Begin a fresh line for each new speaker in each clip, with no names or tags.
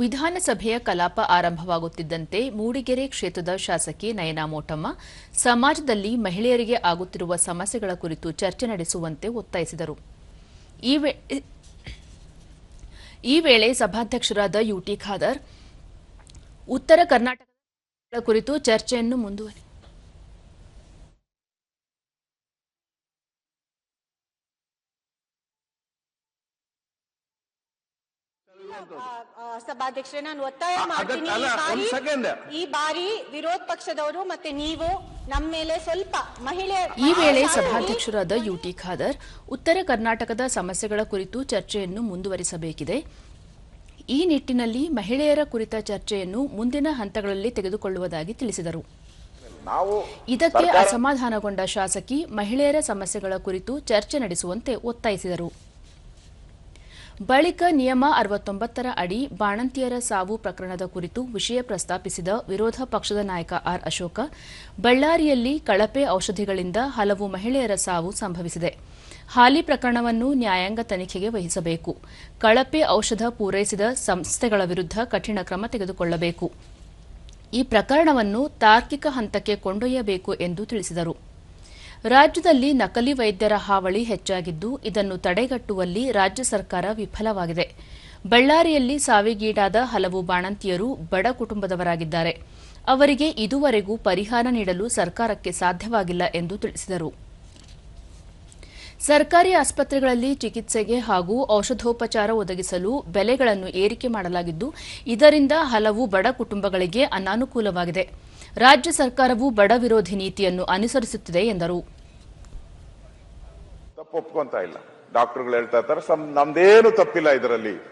ವಿಧಾನಸಭೆಯ ಕಲಾಪ ಆರಂಭವಾಗುತ್ತಿದ್ದಂತೆ ಮೂಡಿಗೆರೆ ಕ್ಷೇತ್ರದ ಶಾಸಕಿ ನಯನಾ ಮೋಟಮ್ಮ, ಸಮಾಜದಲ್ಲಿ ಮಹಿಳೆಯರಿಗೆ ಆಗುತ್ತಿರುವ ಸಮಸ್ಯೆಗಳ ಕುರಿತು ಚರ್ಚೆ ನಡೆಸುವಂತೆ ಒತ್ತಾಯಿಸಿದರು. ಈ ವೇಳೆ ಸಭಾಧ್ಯಕ್ಷರಾದ ಯುಟಿ ಖಾದರ್, ಉತ್ತರ ಕರ್ನಾಟಕದ ಕುರಿತು ಚರ್ಚೆಯನ್ನು ಮುಂದುವರಿ
ಸಭಾಧ್ಯಕ್ಷರೇ ನಾನು ಒತ್ತಾಯ ಮಾಡ್ತೀನಿ. ಈ ಬಾರಿ- ಈ ಬಾರಿ ವಿರೋಧ ಪಕ್ಷದವರು ಮತ್ತೆ ನೀವು ನಮ್ಮ ಮೇಲೆ ಸ್ವಲ್ಪ ಮಹಿಳೆ
ಈ ವೇಳೆ ಸಭಾಧ್ಯಕ್ಷರಾದ ಯುಟಿ ಖಾದರ್ ಉತ್ತರ ಕರ್ನಾಟಕದ ಸಮಸ್ಯೆಗಳ ಕುರಿತು ಚರ್ಚೆಯನ್ನು ಮುಂದುವರಿಸಬೇಕಿದೆ. ಈ ನಿಟ್ಟಿನಲ್ಲಿ ಮಹಿಳೆಯರ ಕುರಿತ ಚರ್ಚೆಯನ್ನು ಮುಂದಿನ ಹಂತಗಳಲ್ಲಿ ತೆಗೆದುಕೊಳ್ಳುವುದಾಗಿ ತಿಳಿಸಿದರು.
ನಾವು
ಇದಕ್ಕೆ ಅಸಮಾಧಾನಗೊಂಡ ಶಾಸಕಿ ಮಹಿಳೆಯರ ಸಮಸ್ಯೆಗಳ ಕುರಿತು ಚರ್ಚೆ ನಡೆಸುವಂತೆ ಒತ್ತಾಯಿಸಿದರು. ಬಳಿಕ ನಿಯಮ ಅರವತ್ತೊಂಬತ್ತರ ಅಡಿ ಬಾಣಂತಿಯರ ಸಾವು ಪ್ರಕರಣದ ಕುರಿತು ವಿಷಯ ಪ್ರಸ್ತಾಪಿಸಿದ ವಿರೋಧ ಪಕ್ಷದ ನಾಯಕ ಆರ್ ಅಶೋಕ, ಬಳ್ಳಾರಿಯಲ್ಲಿ ಕಳಪೆ ಔಷಧಿಗಳಿಂದ ಹಲವು ಮಹಿಳೆಯರ ಸಾವು ಸಂಭವಿಸಿದೆ. ಹಾಲಿ ಪ್ರಕರಣವನ್ನು ನ್ಯಾಯಾಂಗ ತನಿಖೆಗೆ ವಹಿಸಬೇಕು. ಕಳಪೆ ಔಷಧ ಪೂರೈಸಿದ ಸಂಸ್ಥೆಗಳ ವಿರುದ್ಧ ಕಠಿಣ ಕ್ರಮ ತೆಗೆದುಕೊಳ್ಳಬೇಕು. ಈ ಪ್ರಕರಣವನ್ನು ತಾರ್ಕಿಕ ಹಂತಕ್ಕೆ ಕೊಂಡೊಯ್ಯಬೇಕು ಎಂದು ತಿಳಿಸಿದರು. ರಾಜ್ಯದಲ್ಲಿ ನಕಲಿ ವೈದ್ಯರ ಹಾವಳಿ ಹೆಚ್ಚಾಗಿದ್ದು, ಇದನ್ನು ತಡೆಗಟ್ಟುವಲ್ಲಿ ರಾಜ್ಯ ಸರ್ಕಾರ ವಿಫಲವಾಗಿದೆ. ಬಳ್ಳಾರಿಯಲ್ಲಿ ಸಾವಿಗೀಡಾದ ಹಲವು ಬಾಣಂತಿಯರು ಬಡ ಕುಟುಂಬದವರಾಗಿದ್ದಾರೆ. ಅವರಿಗೆ ಇದುವರೆಗೂ ಪರಿಹಾರ ನೀಡಲು ಸರ್ಕಾರಕ್ಕೆ ಸಾಧ್ಯವಾಗಿಲ್ಲ ಎಂದು ತಿಳಿಸಿದರು. ಸರ್ಕಾರಿ ಆಸ್ಪತ್ರೆಗಳಲ್ಲಿ ಚಿಕಿತ್ಸೆಗೆ ಹಾಗೂ ಔಷಧೋಪಚಾರ ಒದಗಿಸಲು ಬೆಲೆಗಳನ್ನು ಏರಿಕೆ ಮಾಡಲಾಗಿದ್ದು, ಇದರಿಂದ ಹಲವು ಬಡ ಕುಟುಂಬಗಳಿಗೆ ಅನಾನುಕೂಲವಾಗಿದೆ. ರಾಜ್ಯ ಸರ್ಕಾರವು ಬಡ ವಿರೋಧಿ ನೀತಿಯನ್ನು ಅನುಸರಿಸುತ್ತಿದೆ ಎಂದರು.
ಒಪ್ಕೊಂತ ಇಲ್ಲ. ಡಾಕ್ಟರ್ಗಳು ಹೇಳ್ತಾ ಸಮ್ ನಮ್ದೇನು ತಪ್ಪಿಲ್ಲ ಇದರಲ್ಲಿ.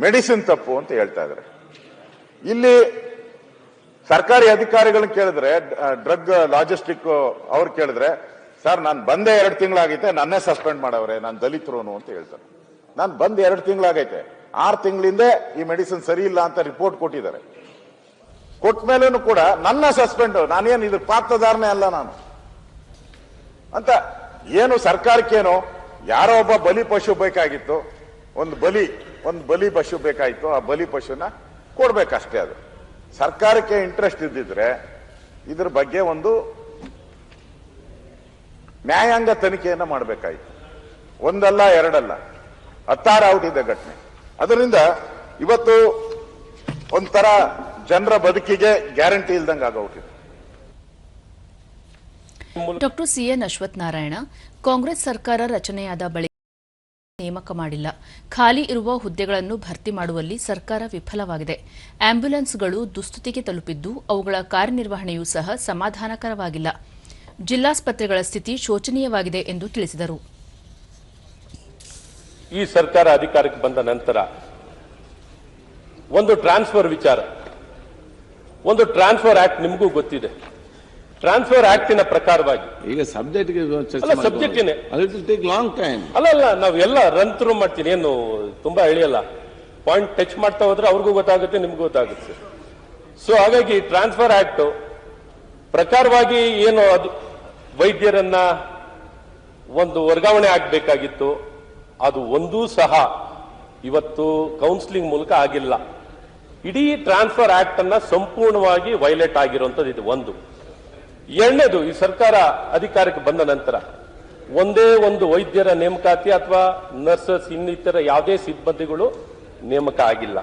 ಮೆಡಿಸಿನ್ ತಪ್ಪು ಅಂತ ಹೇಳ್ತಾ ಇದಾರೆ ಇಲ್ಲಿ ಸರ್ಕಾರಿ ಅಧಿಕಾರಿಗಳನ್ನ ಕೇಳಿದ್ರೆ ಡ್ರಗ್ ಲಾಜಿಸ್ಟಿಕ್ ಅವ್ರು ಕೇಳಿದ್ರೆ, ಸರ್, ನಾನು ಬಂದೆ ಎರಡು ತಿಂಗಳಾಗೈತೆ, ನನ್ನೇ ಸಸ್ಪೆಂಡ್ ಮಾಡವ್ರೆ, ನಾನು ದಲಿತರೋನು ಅಂತ ಹೇಳ್ತಾರೆ. ನಾನು ಬಂದ್ ಎರಡು ತಿಂಗಳಾಗೈತೆ. ಆರು ತಿಂಗಳಿಂದ ಈ ಮೆಡಿಸಿನ್ ಸರಿ ಇಲ್ಲ ಅಂತ ರಿಪೋರ್ಟ್ ಕೊಟ್ಟಿದ್ದಾರೆ. ಕೊಟ್ಟ ಮೇಲೂ ಕೂಡ ನನ್ನ ಸಸ್ಪೆಂಡ್ ನಾನೇನು ಇದ್ರ ಪಾತ್ರಧಾರಣೆ ಅಲ್ಲ ನಾನು. ಅಂತ ಏನು ಸರ್ಕಾರಕ್ಕೇನು ಯಾರೋ ಒಬ್ಬ ಬಲಿ ಪಶು ಬೇಕಾಗಿತ್ತು, ಒಂದು ಬಲಿ ಒಂದು ಬಲಿ ಪಶು ಬೇಕಾಗಿತ್ತು ಆ ಬಲಿ ಪಶುನ ಕೊಡ್ಬೇಕಷ್ಟೇ ಅದು. ಸರ್ಕಾರಕ್ಕೆ ಇಂಟ್ರೆಸ್ಟ್ ಇದ್ದಿದ್ರೆ ಇದ್ರ ಬಗ್ಗೆ ಒಂದು ನ್ಯಾಯಾಂಗ ತನಿಖೆಯನ್ನು ಮಾಡಬೇಕಾಯಿತು. ಒಂದಲ್ಲ, ಎರಡಲ್ಲ. ಹತ್ತಾರು ಔಟಿದೆ ಘಟನೆ. ಅದರಿಂದ ಇವತ್ತು ಒಂಥರ ಜನರ ಬದುಕಿಗೆ ಗ್ಯಾರಂಟಿ ಇಲ್ದಂಗೆ ಆಗೋಗಿದೆ
doctor CN Ashwath Narayana Congress ಸರ್ಕಾರ ರಚನೆಯಾದ ಬಳಿಕ ನೇಮಕ ಮಾಡಿಲ್ಲ. ಖಾಲಿ ಇರುವ ಹುದ್ದೆಗಳನ್ನು ಭರ್ತಿ ಮಾಡುವಲ್ಲಿ ಸರ್ಕಾರ ವಿಫಲವಾಗಿದೆ. ಆಂಬ್ಯುಲೆನ್ಸ್ಗಳು ದುಸ್ಥಿತಿಗೆ ತಲುಪಿದ್ದು ಅವುಗಳ ಕಾರ್ಯನಿರ್ವಹಣೆಯೂ ಸಹ ಸಮಾಧಾನಕರವಾಗಿಲ್ಲ. ಜಿಲ್ಲಾಸ್ಪತ್ರೆಗಳ ಸ್ಥಿತಿ ಶೋಚನೀಯವಾಗಿದೆ ಎಂದು ತಿಳಿಸಿದರು.
ಈ ಸರ್ಕಾರ ಅಧಿಕಾರಕ್ಕೆ ಬಂದ ನಂತರ ಒಂದು ಟ್ರಾನ್ಸ್ಫರ್ ವಿಚಾರ. ಒಂದು ಟ್ರಾನ್ಸ್ಫರ್ ಆಕ್ಟ್ ನಿಮಗೂ ಗೊತ್ತಿದೆ. ಟ್ರಾನ್ಸ್ಫರ್ ಆಕ್ಟಿನ ಪ್ರಕಾರವಾಗಿ.
ಈಗ
subject
subject? Take long time
ಅಲ್ಲ ಅಲ್ಲ ನಾವು ಎಲ್ಲ ರನ್ ಥ್ರೂ ಮಾಡ್ತೀನಿ ಏನು ತುಂಬಾ ಹೇಳಿಯಲ್ಲ ಪಾಯಿಂಟ್ ಟಚ್ ಮಾಡ್ತಾ ಹೋದ್ರೆ ಅವ್ರಿಗೂ ಗೊತ್ತಾಗುತ್ತೆ ನಿಮ್ಗೂ ಗೊತ್ತಾಗುತ್ತೆ. ಸೊ ಹಾಗಾಗಿ ಟ್ರಾನ್ಸ್ಫರ್ ಆಕ್ಟ್ ಪ್ರಕಾರವಾಗಿ ಏನು ಅದು ವೈದ್ಯರನ್ನ ಒಂದು ವರ್ಗಾವಣೆ ಆಗಬೇಕಾಗಿತ್ತು ಅದು ಒಂದೂ ಸಹ ಇವತ್ತು ಕೌನ್ಸಿಲಿಂಗ್ ಮೂಲಕ ಆಗಿಲ್ಲ. ಇಡೀ ಟ್ರಾನ್ಸ್ಫರ್ ಆಕ್ಟ್ ಅನ್ನ ಸಂಪೂರ್ಣವಾಗಿ ವೈಲೇಟ್ ಆಗಿರುವಂತದ್ದು ಇದು ಒಂದು. ಎರಡನೇದು, ಈ ಸರ್ಕಾರ ಅಧಿಕಾರಕ್ಕೆ ಬಂದ ನಂತರ ಒಂದೇ ಒಂದು ವೈದ್ಯರ ನೇಮಕಾತಿ ಅಥವಾ ನರ್ಸಸ್ ಇನ್ನಿತರ ಯಾವುದೇ ಸಿಬ್ಬಂದಿಗಳು ನೇಮಕ ಆಗಿಲ್ಲ.